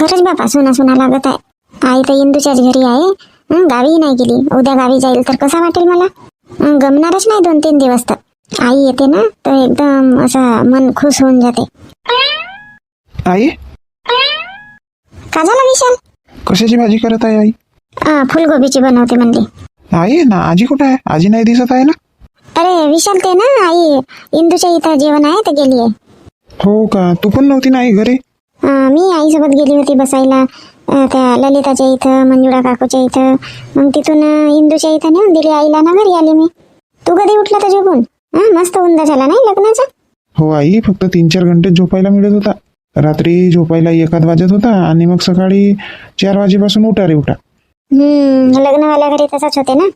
खरंच बापा सुना सुना लागत आहे. आई तर इंदूच्याच घरी आहे. गावीही नाही गेली. उद्या गावी जाईल तर कसा वाटेल मला? गमणारच नाही दोन तीन दिवस तर. आई येते ना तर एकदम असं मन खुश होऊन जाते. आई? का झालं विशाल? कशाची भाजी करत आहे आई? फुलगोबीची बनवते म्हणली. आई ना आजी कुठं आहे? आजी नाही दिसत आहे ना? अरे विशाल ते ना आई इंदूच्या इथं जेवण आहे तर गेली आहे. हो का? तू पण नव्हती ना आई घरी? मी आईसोबत गेली होती बसायला त्या ललिताच्या इथं मंजुळा काकूच्या इथं. मग तिथून इंदूच्या इथं नेऊन दिली आईला. ना घरी आली मी. तू कधी उठला तर झोपून? हं, मस्त उंदा झाला नाही लग्नाचा? हो आई फक्त तीन चार घंटे झोपायला मिळत होता. रात्री झोपायला एकाद वाजत होता आणि मग सकाळी चार वाजेपासून उठा रे उठा. हम्म लग्नवाल्या घरी तसाच होते ना?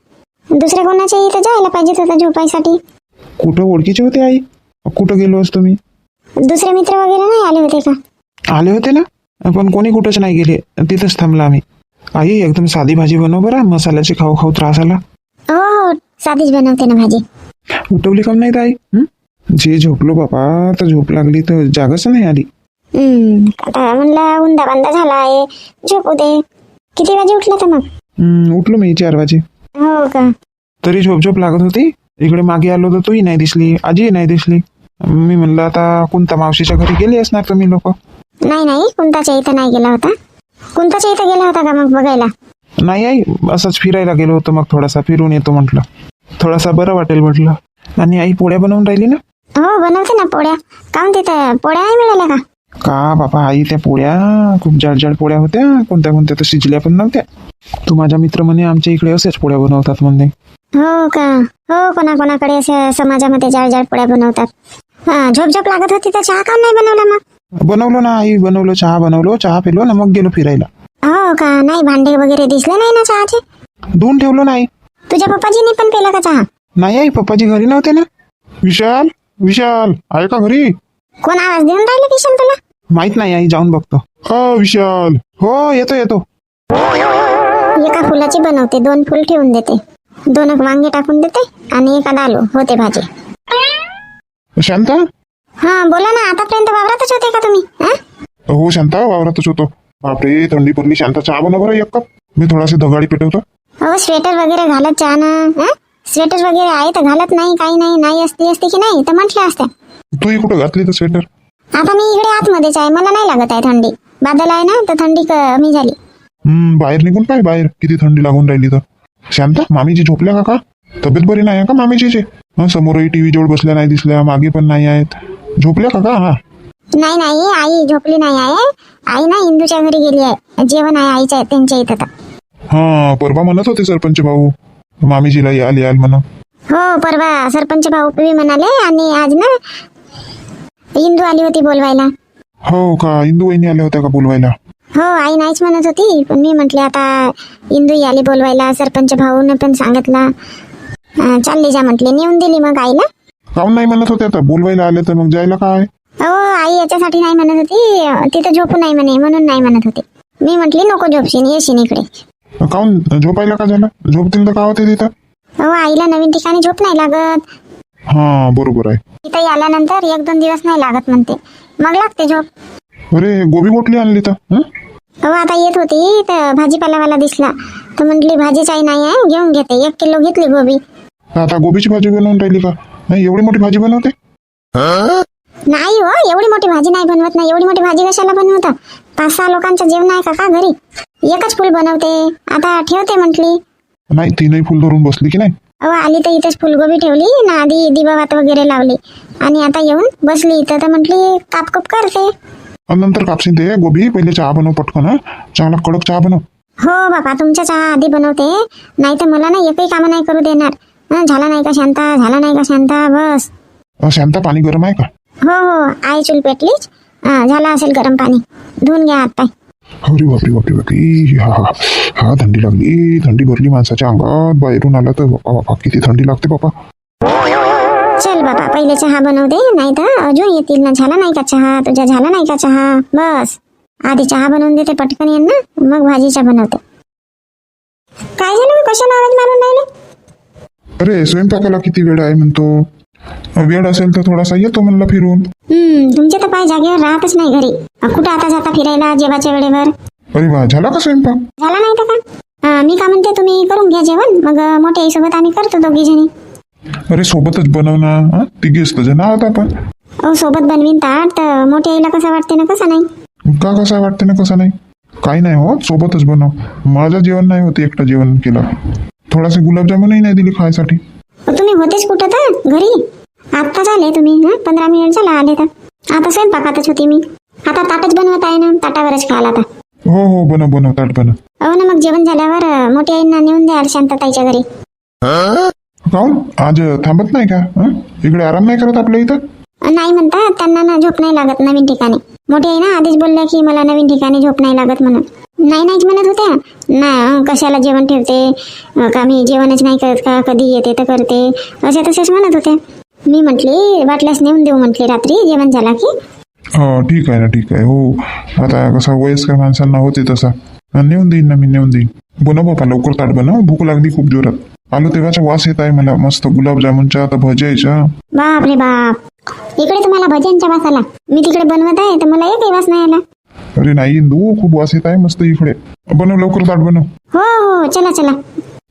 दुसऱ्या कोणाच्या इथं जायला पाहिजे होतं झोपायसाठी? कुठं ओळखीचे होते आई? कुठं गेलो असतो मी? दुसरे मित्र वगैरे नाही आले होते का? आले होते ना? पण कोणी कुठंच नाही गेले. तिथंच थांबला आम्ही. आई एकदम साधी भाजी बनव बरं. मसाल्याची खाऊ खाऊ त्रास आला. हो हो. साधीच बनवते ना भाजी. उठवली काम नाही ताई? हं? जे झोपलो बापा तर झोप लागली तर जागच नाही आली. हम्म. आता म्हणलं उंदा बांदा झाला आहे. झोपू दे. किती वाजे उठला तर मग? हं, उठलो मी चार वाजे. हो का? तरी झोप झोप लागत होती. इकडे मागे आलो तर तूही नाही दिसली आजीही नाही दिसली. मी म्हणलं आता कोणता मावशीच्या घरी गेली असणार तुम्ही लोक? नाही नाही. कुंताच्या इथं नाही गेला होता. कुंताच्या इथं गेला होता का मग बघायला? नाही आई. असंच फिरायला गेलो होतो मग थोडासा फिरून येतो म्हटलं. थोडासा बरं वाटेल म्हटलं. आणि आई पोळ्या बनवून राहिली ना? हो बनवते ना पोळ्या. काऊन तिथं? पोळ्या नाही मिळाल्या का? का बापा आई त्या पोळ्या खूप जाड जाड पोळ्या होत्या. कोणत्या कोणत्या तर शिजल्या पण नव्हत्या. तू माझा मित्र म्हणे आमच्या इकडे असेच पोळ्या बनवतात म्हणे हो का? हो कोणा कोणाकडे असे समाजामध्ये जाड जाड पोळ्या बनवतात. हा झोप झोप लागत होती तर चहा का नाही बनवला मग? बनवलो ना आई बनवलो चहा बनवलो चहा पिलो ना मग गेलो फिरायला. हो का? नाही भांडे वगैरे दिसले नाही ना चहाचे? धुवून ठेवलो नाही तुझ्या पप्पाजीने पण पेला का चहा? नाही आई पप्पाजी घरी नव्हते ना. विशाल विशाल आहे का घरी? कोण आवाज देऊन राहिले किशन तुला? माहीत नाही आई जाऊन बघतो. हा विशाल. हो येतो येतो. एका फुलाची बनवते दोन फुल ठेवून देते. दोन वांगे टाकून देते आणि एका आलू होते भाजी. शांता? हा बोला ना आतापर्यंत वावरातच होते का तुम्ही? हा? हो शांता वावरातच होतो. बापरे थंडी पडली शांता चहा बनव बरं एक कप. मी थोडासा दगाडी पेटवतो. हो स्वेटर वगैरे घालत जा ना हा? स्वेटर वगैरे आहे तर घालत नाही काही नाही नाही असते असते की नाही तर म्हटलं असत्या तूही कुठं घातली तर स्वेटर आता मी इकडे आतमध्येच आहे मला नाही लागत आहे थंडी. बादल आहे ना तर थंडी कमी झाली. हम्म बाहेर निघून पाय बाहेर? किती थंडी लागून राहिली तर. शांता मामीजी झोपल्या का का? तब्येत बरी नाही आहे का मामीजीचे? हं, समोरही टीव्ही जवळ बसल्या नाही दिसल्या मागे पण नाही आहेत. झोपल्या का का हा. नाही नाही आई झोपली नाही आहे. आई ना इंदूच्या घरी गेली आहे. जेवण आहे आईच्या त्यांच्या इथं तर. हा परवा म्हणत होते सरपंच भाऊ. मामीजीला याल याल म्हणा हो परवा सरपंच भाऊ बी म्हणाले आणि आज ना इंदू आली होती बोलवायला. हो का? इंदू वहिनी आल्या होत्या का बोलवायला? हो आई नाहीच म्हणत होती. पण मी म्हटले आता इंदू आली बोलवायला सरपंच भाऊन पण सांगितलं. अं, चालली जा म्हटले. नेऊन दिली मग आईला. काऊन नाही म्हणत होते आता. बोलवायला आले तर मग जायला काय? हो आई याच्यासाठी नाही म्हणत होती. तिथं झोपू नाही म्हणे म्हणून नाही म्हणत होते. मी म्हटली नको झोपशीन येशील इकडे. काऊन झोपायला का झालं? झोपतील तर का होते तिथं. हो आईला नवीन ठिकाणी झोप नाही लागत. हा बरोबर आहे. तिथे आल्यानंतर एक दोन दिवस नाही लागत म्हणते. मग लागते झोप. अरे गोबी कुठली आणली तर हं? हो आता येत होती तर भाजीपालावाला दिसला. तर म्हटली भाजीच आई नाही आहे घेऊन घेते. एक किलो घेतली गोबी. आता गोबीची भाजी बनवून राहिली का? एवढी मोठी भाजी बनवते? नाही हो एवढी मोठी भाजी नाही बनवत नाही एवढी मोठी भाजी कशाला बनवता? पाच सहा लोकांचं जेवण आहे का? का घरी? एकच फुल बनवते. आता ठेवते म्हटली. नाही तीनही फुल धरून बसली की नाही? अहो आली तर इथेच फुलगोबी ठेवली ना आधी दिवावात वगैरे लावली. आणि आता येऊन बसली इथं तर म्हटली कापकूप करते. आणि नंतर कापशील ते गोबी पहिले चहा बनव पटकन हा. चांगला कडक चहा बनव. हो बाबा तुमच्या चहा आधी बनवते. नाही तर मला ना एकही कामं नाही करू देणार. हं, झाला नाही का शांता? झाला नाही का शांता? बस. अ, शांता पाणी गरम आहे का? हो हो. आई चूल पेटलीच. हं, झाला असेल गरम पाणी. धुवून घ्या हात पाय अरे बापरे बापरे बापरे. हा हा. हा थंडी लागली. थंडी भरली माणसाच्या अंगात. बाहेरून आला तर बापा बापा किती थंडी लागते बापा चल बाबा पहिले चहा बनवते नाही तर अजून येतील ना. झाला नाही का चहा? तुझ्या झाला नाही का चहा? बस. आधी चहा बनवून देते पटकन यांना मग भाजीच्या बनवते. काय झालं? कशाला आवाज मारून राहिले? अरे स्वयंपाकाला किती वेळ आहे म्हणतो. वेळ असेल तर थोडासा येतो म्हणलं फिरून. हम्म तुमचे तर पाय जागेवर राहतच नाही घरी. अ, कुठं आता जाता फिरायला जेवाच्या वेळेवर? अरे वा झाला का स्वयंपाक? झाला नाही तर का? अ, मी का म्हणते तुम्ही करून घ्या जेवण. मग अ, मोठ्या आईसोबत आम्ही करतो दोघी जणी. अरे सोबतच बनव ना हं? तिघेच तर जण आहोत आपण. अहो सोबत बनवीन ताट तर मोठ्या आईला कसं वाटते ना कसं नाही? का कसा वाटते ना कसं नाही? काही नाही हो सोबतच बनव. माझं जेवण नाही होते एकटं जेवण केलं. थोडासे गुलाबजामुनही नाही दिली खायसाठी. तुम्ही होतेच कुठं तर? घरी? आत्ताच आले तुम्ही हा? पंधरा मिनिट झाला आले तर. आता स्वयंपाकातच होती मी. आता ताटच बनवत आहे ना ताटावरच खाल आता. हो हो बनव बनव ताट बनव. हो ना मग जेवण झाल्यावर अ, मोठ्या आईंना नेऊन द्याल शांतताईच्या घरी. काऊन? आज थांबत नाही का? इकडे आराम नाही करत आपल्या इथं? नाही म्हणतात त्यांना ना झोप नाही लागत नवीन ठिकाणी. मोठी आई ना आधीच बोलल्या की मला नवीन ठिकाणी झोप नाही लागत म्हणून. नाही नाहीच म्हणत होत्या. ना कशाला जेवण ठेवते? का मी जेवणच नाही करत का? कधी येते तर करते? अशा तसेच म्हणत होत्या. मी म्हटली वाटल्यास नेऊन देऊ म्हटली रात्री. जेवण झाला की? हो ठीक आहे ना ठीक आहे. हो आता कसा वयस्कर माणसांना होते तसा. नेऊन देईन ना मी नेऊन देईन. बनव बापा लवकर ताट बनव भूक लागली खूप जोरात. आलो तेव्हाचा वास येत आहे मला. मस्त गुलाबजामुनच्या आता भजायच्या. बाप रे बाप. इकडे तुम्हाला भजनच्या वास आला. मी तिकडे बनवत आहे तर मला एकही वास नाही आला. अरे नाही इंदू खूप वास येत आहे मस्त इकडे. बनव लवकर ताट बनव. हो हो चला चला.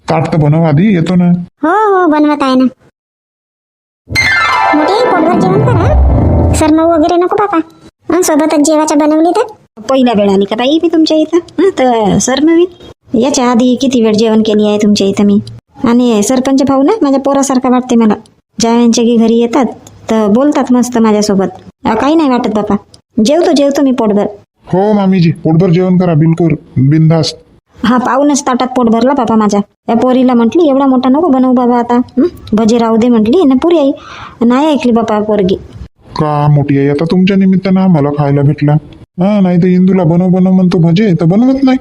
ताट तर बनव आधी येतो ना. हो हो बनवत आहे ना. मोठी आई, पोटभर जेवण करा सरमऊ वगैरे नको बापा. हं, सोबतच जेवाच्या बनवली तर. पहिल्या वेळ आली का बाई मी तुमच्या इथं? हं, तर सर नवीन? याच्या आधी किती वेळ जेवण केली आहे तुमच्या इथं मी? आणि सरपंच भाऊ ना माझ्या पोरासारखा वाटते मला. ज्या की घरी येतात तर बोलतात मस्त माझ्यासोबत. अं, काही नाही वाटत बापा. जेवतो जेवतो मी पोटभर. हो मामीजी. पोटभर जेवण करा. बिलकुल बिनधास्त. हा पाहूनच ताटात पोट भरला बापा माझ्या त्या पोरीला म्हटली एवढा मोठा नको बनवू बाबा आता. हं? भजे राहू दे म्हटली. ना पुरी आई. नाही ऐकली बापा पोरगी. का मोठी आहे आता तुमच्या निमित्तानं आम्हाला खायला भेटला. हा नाही तर इंदूला बनव बनव म्हणतो भजे तर बनवत नाही.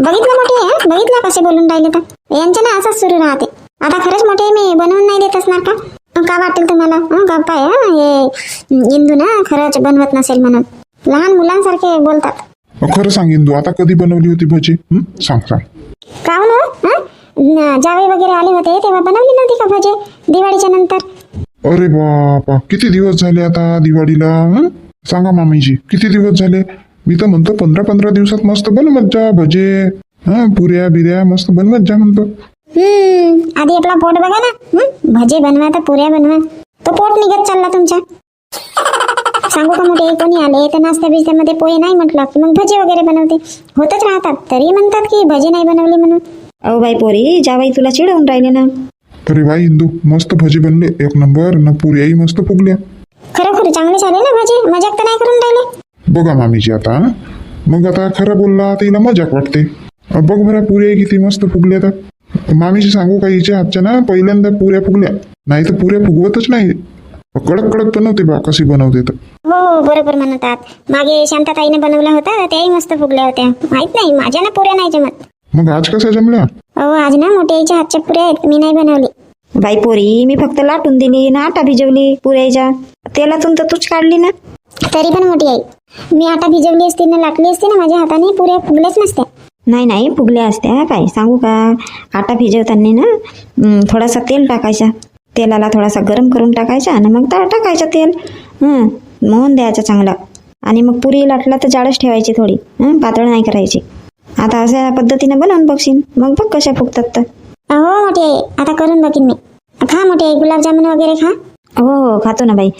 बघितलं मोठे हं? बघितलं कसे बोलून राहिले तर. यांच्या ना असंच सुरू राहते. आता खरंच मोठे मी बनवून नाही देत असणार का? अं, का वाटेल तुम्हाला? हं? हे इंदू ना खरंच बनवत नसेल म्हणून. लहान मुलांसारखे बोलतात. खरं सांग इंदू आता कधी बनवली होती भजी? हं? सांग सांग. काहून हो? न- जावई वगैरे आले होते तेव्हा बनवली नव्हती का भजे? दिवाळीच्या नंतर? अरे बापा किती दिवस झाले आता दिवाळीला हं? सांगा मामीजी किती दिवस झाले? मी तर म्हणतो पंधरा पंधरा दिवसात मस्त बनवत जा भजे हा? पुऱ्या बिऱ्या मस्त बनवत जा म्हणतो. हम्म आधी आपला पोट बघा ना हं? भजे बनवा तर पुऱ्या बनवा. तो पोट निघत चालला तुमच्या. सांगू का मोठे कोणी आले तर नाश्ता बिस्त्यामध्ये पोहे नाही म्हटलं की मग भजे वगैरे बनवते. होतच राहतात तरी म्हणतात की भजे नाही बनवली म्हणून. अहो बाई पोरी जावाई तुला चिडवून राहिले ना. अरे वा इंदू मस्त भजी बनले एक नंबर न पुऱ्याही मस्त फुगल्या. खरोखर चांगले झाले ना भजे? मजाक तर नाही करून राहिले? बघा मामीजी आता हं? मग आता खरं बोलला तर हिला मजाक वाटते. अ, बघ बरं पुऱ्या किती मस्त फुगल्या तर. मामीजी सांगू का हिच्या हातच्या ना पहिल्यांदा पुऱ्या फुगल्या. नाही तर पुऱ्या फुगवतच नाही. कडक कडक बनवते बा कशी बनवते तर. हो हो बरोबर म्हणतात. मागे शांताताईने बनवला होता त्याही मस्त फुगल्या होत्या. माहीत नाही माझ्या ना पुऱ्या नाही जमत. मग आज कशा जमल्या? अहो आज ना मोठ्या आईच्या हातच्या पुऱ्या आहेत मी नाही बनवली. बाई पोरी मी फक्त लाटून दिली ना आटा भिजवली पुऱ्याच्या. तेलातून तर तूच काढली ना. तरी पण मोठी आई. मी आटा भिजवली असती ना लाटली असती ना माझ्या हाताने पुऱ्या फुगल्याच नसत्या. नाही नाही फुगल्या असत्या काय सांगू का? आटा भिजवताना ना थोडासा तेल टाकायचा. तेलाला थोडासा गरम करून टाकायचा आणि मग ता टाकायचं तेल. हं, मोहन द्यायचा चांगला. आणि मग पुरी लाटला तर जाडच ठेवायची थोडी. हं, पातळ नाही करायची. आता अशा पद्धतीने बनवून बघशील. मग बघ कशा फुगतात तर. हो मोठी आई आता करून बघीन मी. खा मोठी. आई गुलाबजामुन वगैरे खा. हो हो खातो ना बाई.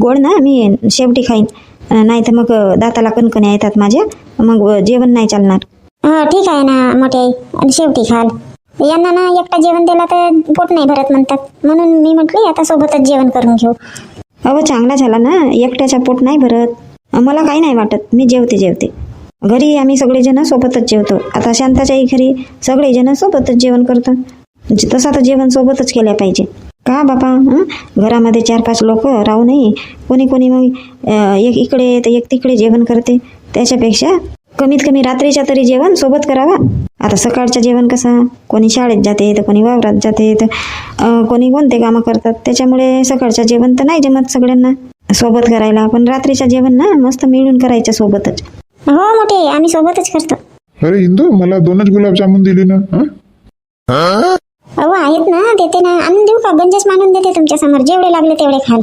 गोड ना मी शेवटी खाईन. नाही तर मग दाताला कणकण्या येतात माझ्या. मग जेवण नाही चालणार. हो ठीक आहे ना मोठी. आई शेवटी खाल. यांना ना एकटा जेवण दिला तर पोट नाही भरत म्हणतात. म्हणून मी म्हटली आता सोबतच जेवण करून घेऊ. अहो चांगला झाला ना. एकट्याच्या पोट नाही भरत. मला काही नाही वाटत. मी जेवते जेवते. घरी आम्ही सगळेजण सोबतच जेवतो. आता शांताच्याही घरी सगळेजण सोबतच जेवण करतो तसं तर जेवण सोबतच केल्या पाहिजे. का बापा घरामध्ये चार पाच लोक राहू नये कोणी कोणी मग एक इकडे तर एक तिकडे जेवण करते. त्याच्यापेक्षा कमीत कमी रात्रीच्या तरी जेवण सोबत करावा. आता सकाळचं जेवण कसं? कोणी शाळेत जाते तर कोणी वावरात जाते तर कोणी कोणते कामं करतात? त्याच्यामुळे सकाळचं जेवण तर नाही जमत सगळ्यांना. सोबत करायला पण रात्रीचं जेवण ना मस्त मिळून करायचं सोबतच. हो मोठी आम्ही सोबतच करतो. अरे इंदू मला दोनच गुलाबजामुन दिली ना हं? अहो आहेत ना देते ना. आणून देऊ का? गंजच मानून देते तुमच्यासमोर. जेवढे लागले तेवढे खाल.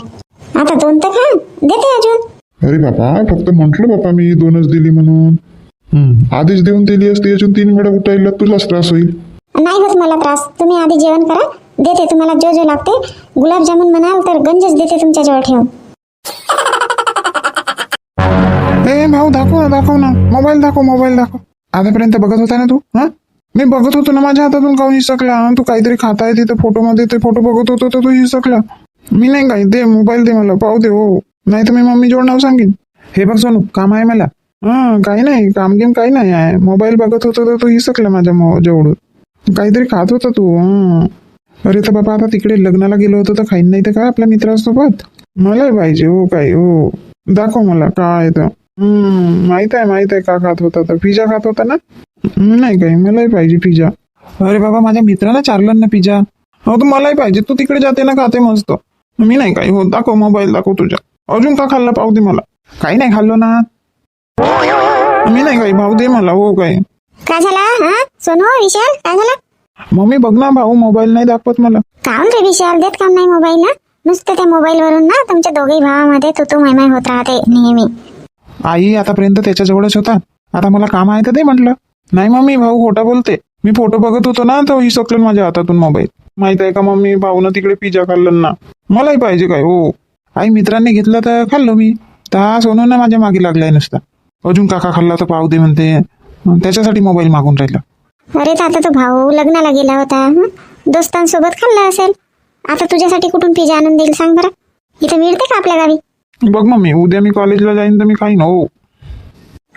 आता दोन तर खा. देते अजून. अरे बाबा फक्त म्हंटल बाबा मी दोनच दिली म्हणून. हम्म, आधीच देऊन दिली असती अजून तीन वेळा उठायला तुलाच त्रास होईल. नाही होत मला त्रास. तुम्ही आधी जेवण करा. देते तुम्हाला जो जो लागते. गुलाबजामुन म्हणाल तर गंजच देते तुमच्याजवळ ठेवून. ए भाऊ दाखव ना दाखव ना. मोबाईल दाखव मोबाईल दाखव. आतापर्यंत बघत होता ना तू? हा? मी बघत होतो ना माझ्या हातातून काऊन हिसकला तू काहीतरी खाताय तिथे फोटो मध्ये ते फोटो बघत होतो तर तू हिसकला मी नाही काही दे मोबाईल दे मला पाहू दे हो नाही तर मी मम्मी जोड नाव सांगेन. हे बघ सोनू काम आहे मला. हा काही नाही. काम गेम काही नाही आहे. मोबाईल बघत होतो तर तू हिसकला माझ्या मो जवळून काहीतरी खात होता तू अरे तर बाबा आता तिकडे लग्नाला गेलो होतो तर खाईन नाही तर काय आपल्या मित्रासोबत? मलाही पाहिजे हो काय हो. दाखव मला काय तर. हम्म माहीत आहे माहीत आहे का खात होता तर. पिझ्झा खात होता ना? नाही काही मलाही पाहिजे पिझ्झा. अरे बाबा माझ्या मित्राला चारलं ना पिझ्झा. हो तर मलाही पाहिजे. तू तिकडे जाते ना खाते मस्त. मी नाही काही हो दाखव मोबाईल दाखव तुझ्या. अजून का खाल्ला पाहू दे मला? काही नाही खाल्लो ना. मी नाही काही भाऊ दे मला हो काय? काय झाला? हा? सोनू विशाल काय झाला? मम्मी बघ ना भाऊ मोबाईल नाही दाखवत मला. काऊन रे विशाल? देत काम नाही मोबाईल ना? नुसतं त्या मोबाईल वरून ना तुमच्या दोघही भावामध्ये तू तू माय होत राहते नेहमी. आई आतापर्यंत त्याच्याजवळच होता. आता मला काम आहे तर ते म्हटलं. नाही मम्मी भाऊ खोटा बोलते. मी फोटो बघत होतो ना तर हिसकलं माझ्या हातातून मोबाईल माहीत आहे का मम्मी भाऊनं तिकडे पिझ्झा खाल्लं ना? मलाही पाहिजे काय हो. आई मित्रांनी घेतलं तर खाल्लो मी. तर हा सोनू ना माझ्या मागे लागलाय नुसता. अजून काका खाल्ला तर पाहू दे म्हणते. त्याच्यासाठी मोबाईल मागून राहिला. अरे तर आता तो भाऊ लग्नाला गेला होता? दोस्तांसोबत खाल्ला असेल. आता तुझ्यासाठी कुठून पिझ्झा आणून देईल सांग बरं. इथं मिळते का आपल्या गावी? बघ मम्मी उद्या मी कॉलेजला जाईन तर मी खाईन हो.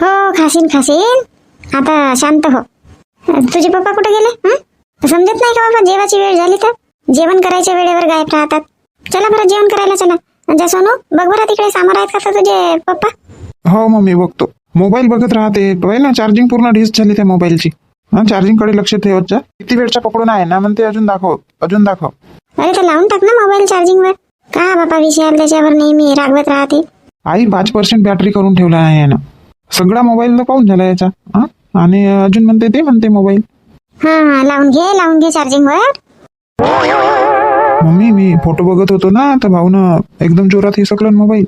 हो खाशीन खाशीन. आता शांत हो. तुझे पप्पा कुठे गेले हं? समजत नाही का बाबा जेवाची वेळ झाली तर? जेवण करायच्या वेळेवर गायब राहतात. चला बरं जेवण करायला चला. जा सोनू बघ बरं तिकडे समोर आहेत का तुझे पप्पा? हो मम्मी बघतो. मोबाईल बघत राहते. पाहिजे ना? चार्जिंग पूर्ण डिस झाली त्या मोबाईलची. हा चार्जिंगकडे लक्ष ठेवत जा. किती वेळचा पकडून आहे ना? म्हणते अजून दाखव. अजून दाखव. अरे तर लावून टाक ना मोबाईल चार्जिंगवर का बाबा विशाल त्याच्यावर नेहमी रागवत राहते? आई पाच पर्सेंट बॅटरी करून ठेवला आहे ना. सगळा मोबाईल तर पाहून झाला याचा. हा? आणि अजून म्हणते ते म्हणते मोबाईल. हा हा लावून घे लावून घे चार्जिंगवर मम्मी मी फोटो बघत होतो ना तर भाऊनं एकदम जोरात हिसकलं मोबाईल.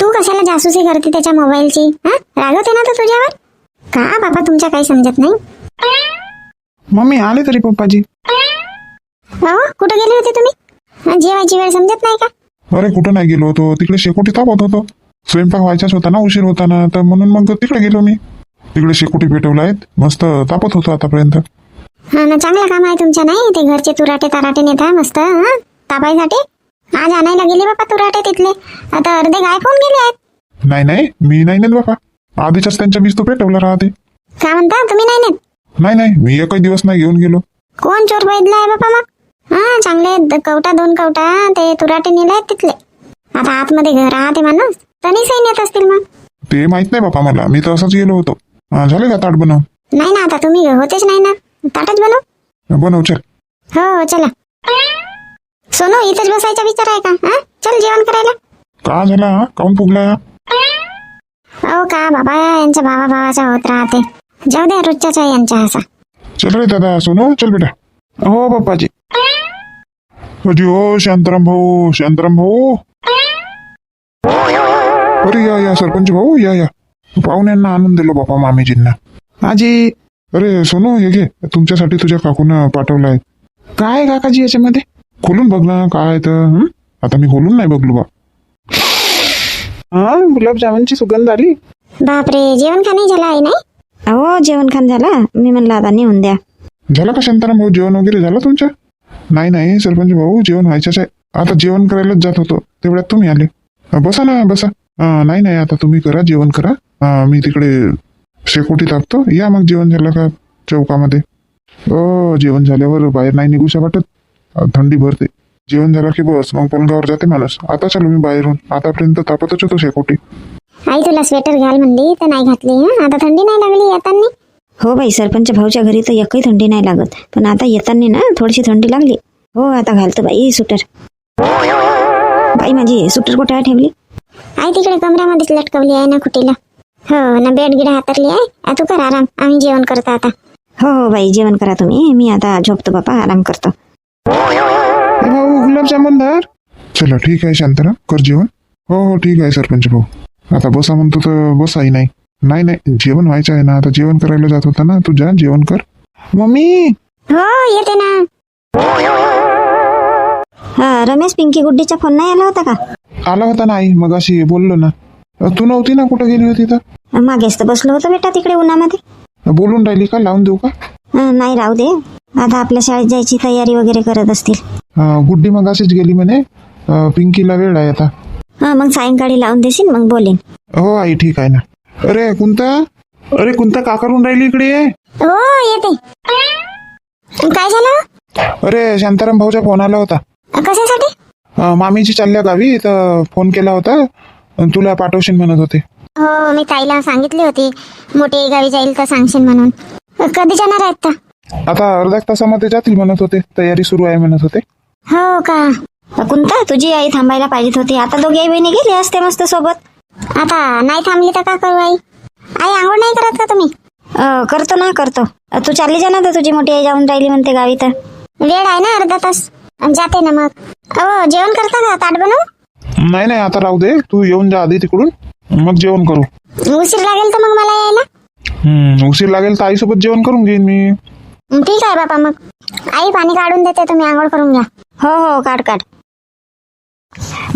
तू कशाला जासूसी करते त्याच्या मोबाईलची? हा? रागवते ना तो तुझ्यावर? का बाबा तुमच्या काही समजत नाही? मम्मी आले तरी पप्पाजी. हो कुठे गेले होते तुम्ही? हं, जेवायची वेळ समजत नाही का? अरे कुठं नाही गेलो होतो. तिकडे शेकोटी तापत होतो. स्वयंपाक व्हायचाच होता ना उशीर होता ना तर म्हणून मग तिकडे गेलो मी. तिकडे शेकोटी पेटवला आहेत मस्त तापत होतो आतापर्यंत. हा ना चांगलं काम आहे तुमच्या नाही? ते घरचे तुराटे ताराटे नेता मस्त हा? तापायसाठी आज आणायला गेले बाबा तुराटे तिथले. आता अर्धे गायकून गेले आहेत? नाही नाही मी नाही नेत बाबा आधीच्याच त्यांच्या वीज तो पेटवला राहते. का म्हणता? तुम्ही नाही नेत? नाही नाही मी एकही दिवस नाही घेऊन गेलो. कोण चोर बैदला आहे बाबा मग? हा चांगले द- कवटा दोन कवटा ते तुराटे नेले आहेत तिथले. आता आतमध्ये घर राहते माणूस. तनिसही नेत असतील मग. ते माहीत नाही बाबा मला. मी तर असंच गेलो होतो. हा, झाले का ताट बनव नाही ना आता तुम्ही होतेच नाही ना. ताटच बनव. बनव चल. हो चला. सोनू इथेच बसायचा विचार आहे का? हा? चल जेवण करायला. का झाला? हा? काऊन फुगला? हा? हो का बाबा यांच्या भावा भावाचा होत राहते. जाऊ द्या रोजच्याच आहे यांच्या असा. चल रे दादा सोनू चल बेटा. हो पप्पाजी. अजी ओ शांताराम भाऊ शांताराम भाऊ. अरे या या सरपंच भाऊ या या. पाहुण्यांना आणून दिलो बापा मामीजींना. आजी. अरे सोनू हे घे. तुमच्यासाठी तुझ्या काकून पाठवलाय. काय आहे काकाजी याच्यामध्ये? खोलून बघ ना काय तर हं? आता मी खोलून नाही बघलो बा. हा गुलाबजामुनची सुगंध आली. बापरे जेवण का नाही झालं आहे नाही? अहो जेवण खाण झाला. मी म्हणलं आता नेऊन द्या. झालं का शांताराम भाऊ? जेवण वगैरे झालं तुमचं नाही नाही सरपंच भाऊ जेवण व्हायचंच आहे. आता जेवण करायलाच जात होतो. तेवढ्यात तुम्ही आले. अं, बसा ना बसा. अं, नाही नाही आता तुम्ही करा जेवण करा. अं, मी तिकडे शेकोटी टाकतो या मग जेवण झालं का चौकामध्ये? हो जेवण झाल्यावर बाहेर नाही निघूशा वाटत थंडी भरते. जेवण झालं की बस मग पलंगावर जाते माणूस. आता चालू मी बाहेरून. आतापर्यंत तापतच होतो शेकोटी. आई तुला स्वेटर घाल म्हणली तर नाही घातली हं? आता थंडी नाही लागली येताना? हो बाई सरपंच भाऊच्या घरी तर एकही थंडी नाही लागत. पण आता येताना ना थोडीशी थंडी लागली. हो आता घालतो बाई सुटर बाई माझी सुटर कुठे ठेवली? आई तिकडे कमऱ्यामध्येच लटकवली आहे ना खुटीला. हो ना बेड गिड हातरली आहे. आ, तू कर आराम. आम्ही जेवण करतो आता. हो हो बाई जेवण करा तुम्ही. मी आता झोपतो बापा. आराम करतो. ए भाऊ गुलाबजामुन धर. चला ठीक आहे शांतरा. कर जेवण. हो हो ठीक आहे सरपंच भाऊ. आता बसा म्हणतो तर बसाही नाही. नाही नाही जेवण व्हायचं आहे ना. आता जेवण करायला जात होता ना. तू जा जेवण कर. मम्मी! हो येते ना. हा रमेश पिंकी गुड्डीचा फोन नाही आला होता का? आला होता ना आई. मग अशी बोललो ना. अ, तू नव्हती ना कुठं गेली होती तर? मागेच तर बसलो होतो बेटा तिकडे उन्हामध्ये. बोलून राहिली का? लावून देऊ का? नाही राहू दे. आता आपल्या शाळेत जायची तयारी वगैरे करत असतील. अ, गुड्डी मग अशीच गेली म्हणे. अ, पिंकीला वेळ आहे आता. हा मग सायंकाळी लावून देशील मग बोलेन. हो आई ठीक आहे ना. अरे कुंता? अरे कुंता का करून राहिली इकडे? ये हो येते. काय झालं? अरे शांताराम भाऊचा फोन आला होता. कशासाठी? अ, मामीची चालल्या गावी तर फोन केला होता. तुला पाठवशील म्हणत होते. हो मी ताईला सांगितली होती. मोठी गावी जाईल तर सांगशील म्हणून. कधी जाणार आहेत आता? अर्ध्या एक तासामध्ये जातील म्हणत होते. तयारी सुरू आहे म्हणत होते. हो का? कुंता तुझी आई थांबायला पाहिजेत होती. आता दोघी आई बहिणी गेले असते मस्त सोबत. आता नाही थांबली तर का करू आई? आई आंघोळ नाही करत का तुम्ही? करतो ना करतो. तू चालली जा ना तर तुझी मोठी आई जाऊन राहिली म्हणते गावी तर. वेळ आहे ना अर्धा तास? जाते ना मग. हो जेवण करता का? ताट बनवू? नाही नाही आता राहू दे. तू येऊन जा आधी तिकडून. मग जेवण करू. उशीर लागेल तर मग मला यायला. हम्म, उशीर लागेल तर आईसोबत जेवण करून घेईन मी. ठीक आहे बापा मग. आई पाणी काढून देते तुम्ही आंघोळ करून घ्या. हो हो काढ काढ.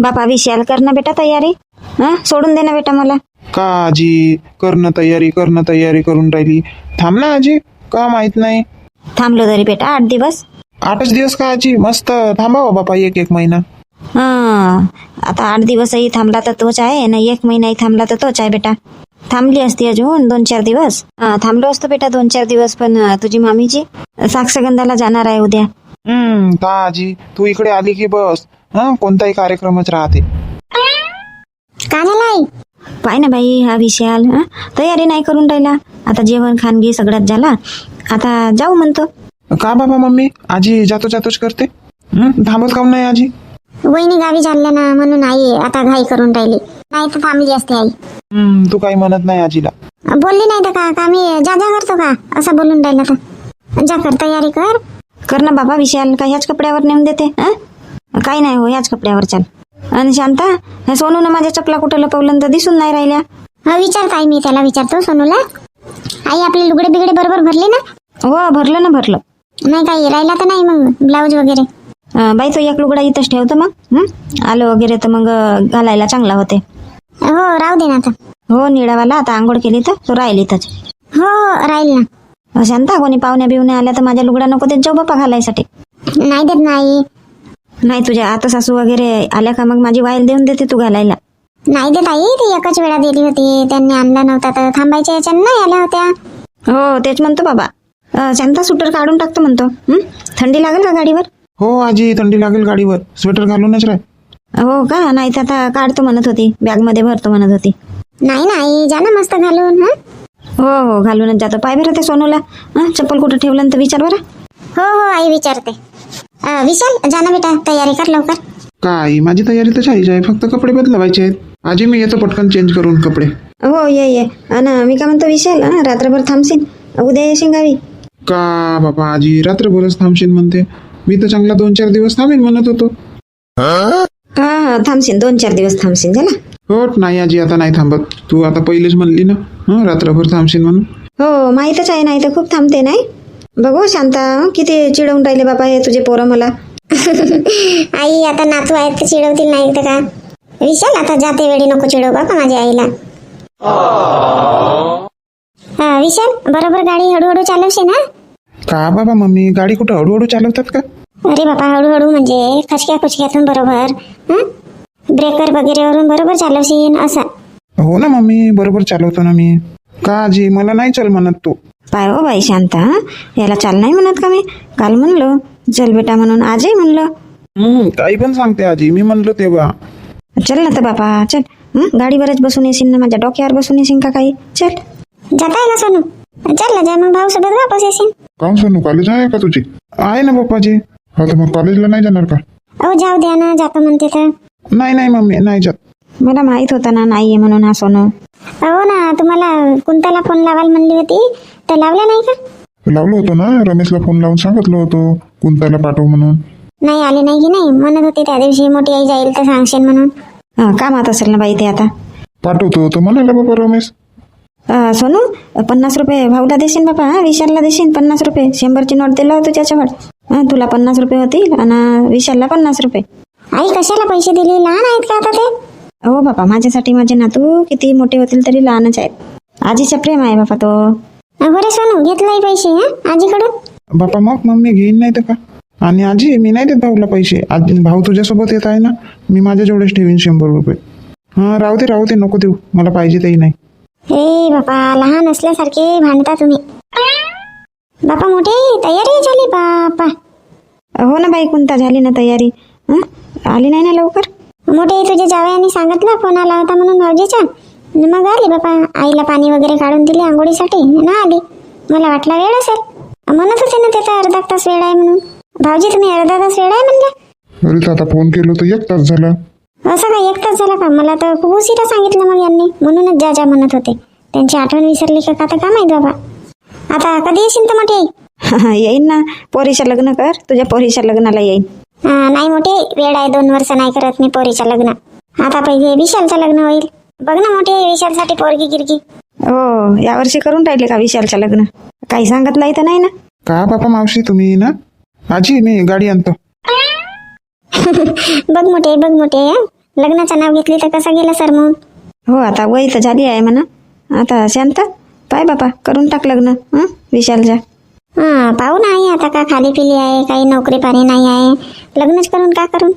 बापा विशाल कर ना बेटा तयारी? हा? सोडून दे ना बेटा मला. का आजी? करणं तयारी करणं तयारी करून राहिली. थांब ना आजी का माहीत नाही? थांबलो तरी बेटा आठ दिवस. आठच दिवस का आजी? मस्त थांबावं बापा एक एक महिना. हा आता आठ दिवसही थांबला तर तोच आहे ना एक महिनाही थांबला तर तोच आहे बेटा. थांबली असती अजून दोन चार दिवस? हा, थांबलो असतो बेटा दोन चार दिवस पण तुझी मामीची साक्षगंधाला जाणार आहे उद्या. हम्म का आजी तू इकडे आली की बस हा? कोणताही कार्यक्रमच राहते. का झालं आई पाय ना बाई हा विशाल हा? तयारी नाही करून राहिला. आता जेवण खानगी सगळ्यात झाला. आता जाऊ म्हणतो. का बाबा मम्मी? आजी जातो जातोच करते. हं? थांबत काऊन नाही आजी? वहिनी गावी चालल्या ना म्हणून आई आता घाई करून राहिली. नाही तर थांबली असते आई. हम्म, तू काही म्हणत नाही आजीला. बोलली नाही तर का? का मी जा जा करतो का? असं बोलून राहिला तर. जा कर तयारी कर. कर ना बाबा विशाल का ह्याच कपड्यावर नेऊन देते हा? काही नाही हो ह्याच कपड्यावर चाल. आणि शांता हे सोनूनं माझ्या चपला कुठं लपवलं तर दिसून नाही राहिल्या. हा विचारत आई मी त्याला विचारतो सोनूला. आई आपले लुगडे बिगडे बरोबर भरले ना? हो भरलं ना भरलं. नाही काही राहिला तर नाही मग ब्लाऊज वगैरे. अं, बाई तो एक लुगडा इथंच ठेवतो मग हं? आलं वगैरे तर मग अं, घालायला चांगला होते. हो राहू दे ना आता. हो निळावाला आता आंघोळ केली तर तो राहील इथंच हो राहील ना. शांता कोणी पाहुण्या बिवण्या आल्या तर माझ्या लुगडा नको देत जाऊ बापा घालायसाठी. नाही देत नाही. नाही तुझ्या आता सासू वगैरे आल्या का मग माझी वाईल देऊन देते तू घालायला. नाही देत आई ती एकच वेळा दिली होती. त्यांनी आणला नव्हता तर थांबायच्या याच्यानं नाही आल्या होत्या. हो तेच म्हणतो बाबा. अं, शांता सुटर काढून टाकतो म्हणतो. हं? थंडी लागेल का गाडीवर? हो आजी थंडी लागेल गाडीवर. स्वेटर घालूनच राह. हो का? नाही तर आता काढतो म्हणत होती. बॅगमध्ये भरतो म्हणत होती. नाही नाही. जा ना मस्त घालून हा? हो हो. घालूनच जातो. पाय बरं ते सोनूला. हं, चप्पल कुठं ठेवलं तर विचार बरं. हो हो. आई विचारते. अं, विशाल जा ना बेटा. तयारी कर लवकर. काय? माझी तयारी तर झालीच आहे. फक्त कपडे बदलवायचे आहेत. आजी मी येतो पटकन चेंज करून कपडे. हो ये ये. अन मी काय म्हणतो विशाल? हं, रात्रभर थांबशील? उद्या येशील गावी? का बाबा आजी? रात्रभरच थांबशील म्हणते. मी तर चांगला दोन चार दिवस थांबेन म्हणत होतो. हा हा थांबशील दोन चार दिवस थांबशील झाला हो नाही आजी आता नाही थांबत. तू आता पहिलेच म्हणली ना. हं, रात्रभर थांबशील म्हणून. हो माहीतच आहे नाही तर खूप थांबते नाही? बघू शांता हं, किती चिडवून राहिले बाबा हे तुझे पोरं मला. आई आता नातू आहेत तर चिडवतील नाही तर का? विशाल आता जाते वेळी नको चिडवू का माझ्या आईला. हा, विशाल बरोबर गाडी हळूहळू चालवशील ना का बाबा मम्मी गाडी कुठं हळूहळू चालवतात का? अरे बाबा हळूहळू म्हणजे खचक्या खुचक्यातून बरोबर हं? ब्रेकर वगैरेवरून बरोबर चालवशील असं. हो ना मम्मी बरोबर चालवतो ना मी. का आजी मला नाही चल म्हणत तू. पाय हो बाई शांता? याला चाल नाही म्हणत का मी? काल म्हणलो चल बेटा म्हणून आजही म्हणलो. हम्म, काही पण सांगते आजी मी म्हणलो तेव्हा. चल ना तर बापा चल. हं? गाडीवरच बसून येशील ना माझ्या डोक्यावर बसून येशील का काही? चल. जाता ना सोनू. चल ना जा मग भाऊ सोबत वापस येशील. काम सोनू कॉलेज आहे का तुझी? आहे ना पप्पाजी. हा तर मग कॉलेजला नाही जाणार का? अहो जाऊ द्या ना जातो म्हणते तर. नाही नाही मम्मी नाही जात. मला माहीत होता ना नाहीये म्हणून हा सोनू. अहो ना तुम्हाला कुंताला फोन लावायला म्हणली होती तर लावला नाही का? लावलं होतं ना रमेशला फोन लावून सांगितलं होतं कुंताला पाठव म्हणून. नाही आली नाही की नाही? म्हणत होती त्या दिवशी मोठी आई जाईल तर सांगशील म्हणून. हा, कामात असेल ना बाई ते आता. पाठवतो तर म्हणाला बाबा रमेश. अ, सोनू पन्नास रुपये भाऊला देशील बाबा हा? विशालला देशील पन्नास रुपये? शंभरची नोट दिला होतो त्याच्यावर. हा तुला पन्नास रुपये होतील आणि विशालला पन्नास रुपये. आई कशाला पैसे दिले? लहान आहेत का आता ते? हो बाबा माझ्यासाठी माझे नातू किती मोठे होतील तरी लहानच आहेत. आजीचा प्रेम आहे बाबा तो. अं, बरं सोनू घेतलाय पैसे हा? आजीकडून? बापा मग मम्मी घेईन नाही तर का? आणि आजी मी नाही देत भाऊला पैसे. आज भाऊ तुझ्यासोबत येत आहे ना मी माझ्या जेवढेच ठेवीन शंभर रुपये. हां राहू दे राहू दे नको देऊ. मला पाहिजे तेही नाही. हे बापा लहान असल्यासारखे भांडता तुम्ही. बापा मोठे तयारी झाली बापा. हो ना बाई कोणता झाली ना तयारी. हं? आली नाही ना लवकर? मोठे तुझ्या जावयाने सांगितलं फोन आला होता म्हणून भाऊजीचा. न मग आली बापा. आईला पाणी वगैरे काढून दिले आंघोळीसाठी. ना आली. मला वाटला वेळ असेल. म्हणत होते ना त्याचा अर्धा तास वेळ आहे म्हणून. भाऊजी तुम्ही अर्धा तास वेळ आहे म्हणले? अरे तर आता फोन केलो तर एक तास झाला. असं काय एक तास झाला का? मला तर खूप उशिरा सांगितलं मग यांनी. म्हणूनच ज्या ज्या म्हणत होते. त्यांची आठवण विसरली का आता का माहीत बाबा. आता कधी येशील तर मोठी. येईन ना. पोरीच्या लग्न कर. तुझ्या पोरीच्या लग्नाला येईन. हा, नाही मोठे. वेळ आहे. दोन वर्ष नाही करत मी पोरीच्या लग्न. आता पहिले विशालचं लग्न होईल. बघ ना मोठे विशालसाठी पोरगी गिरगी. हो यावर्षी करून राहिले का विशालच्या लग्न? काही सांगितलं तर नाही ना. का बापा मावशी तुम्ही ना? आजी मी गाडी आणतो. बघ मोठे बघ मोठे? लग्नाचं नाव घेतली तर कसा गेला सर मग? हो आता वय तर झाली आहे म्हणा. आता शांत? पाय बापा करून टाक लग्न हं? विशालच्या. हा पाहू ना आई आता का खाली पिली आहे काही नोकरी पाणी नाही आहे. लग्नच करून का करून?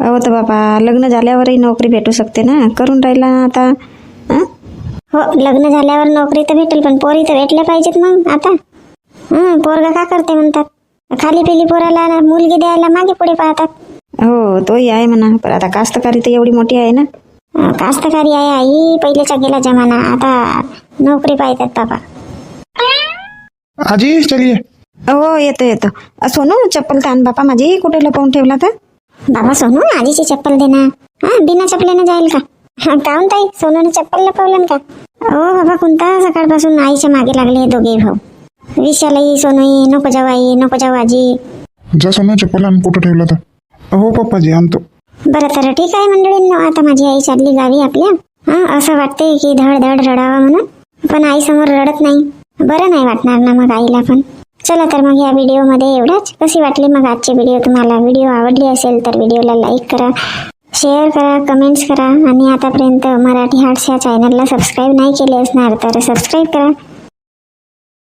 हो तर बापा लग्न झाल्यावरही नोकरी भेटू शकते ना करून राहिला आता हं? हो लग्न झाल्यावर नोकरी तर भेटेल पण पोरी तर भेटल्या पाहिजेत मग आता. हं पोरगा का करते म्हणतात? खाली पिली पोराला मुलगी द्यायला मागे पुढे पाहतात. हो तोही आहे म्हणा पण आता कास्तकारी तर एवढी मोठी आहे ना. कास्तकारी आहे आई पहिल्याचा गेला जमाना. आता नोकरी पाहतात बाबा. आजी चलिये हो येतो येतो. अ, सोनू चप्पल ताण बापा माझी कुठे लपवून ठेवला तर? बाबा सोनू आजीची चप्पल दे ना. हा बिना चपलेनं जाईल का? हा, काहून ताई? सोनूने चप्पल लपवलं का? हो बाबा कोणता सकाळपासून आईच्या मागे लागले हे दोघे भाऊ. विशालही सोनूही नको जाऊ आई नको जाऊ आजी. जा सोना चप्पल आण कुठं ठेवला तर? हो पप्पाजी आणतो. बरं तर ठीक आहे मंडळींनो आता माझी आई चालली गावी आपल्या. हा असं वाटते की धड धड रडावा म्हणून. पण आई समोर रडत नाही. बरं नाही वाटणार ना मग आईला पण. चला तर मग या व्हिडिओमध्ये एवढंच. कशी वाटली मग आजची व्हिडिओ? तुम्हाला व्हिडिओ आवडली असेल तर व्हिडिओला लाईक करा शेअर करा कमेंट्स करा. आणि आतापर्यंत मराठी हार्ट्स या चॅनलला सबस्क्राईब नाही केले असणार तर सबस्क्राईब करा.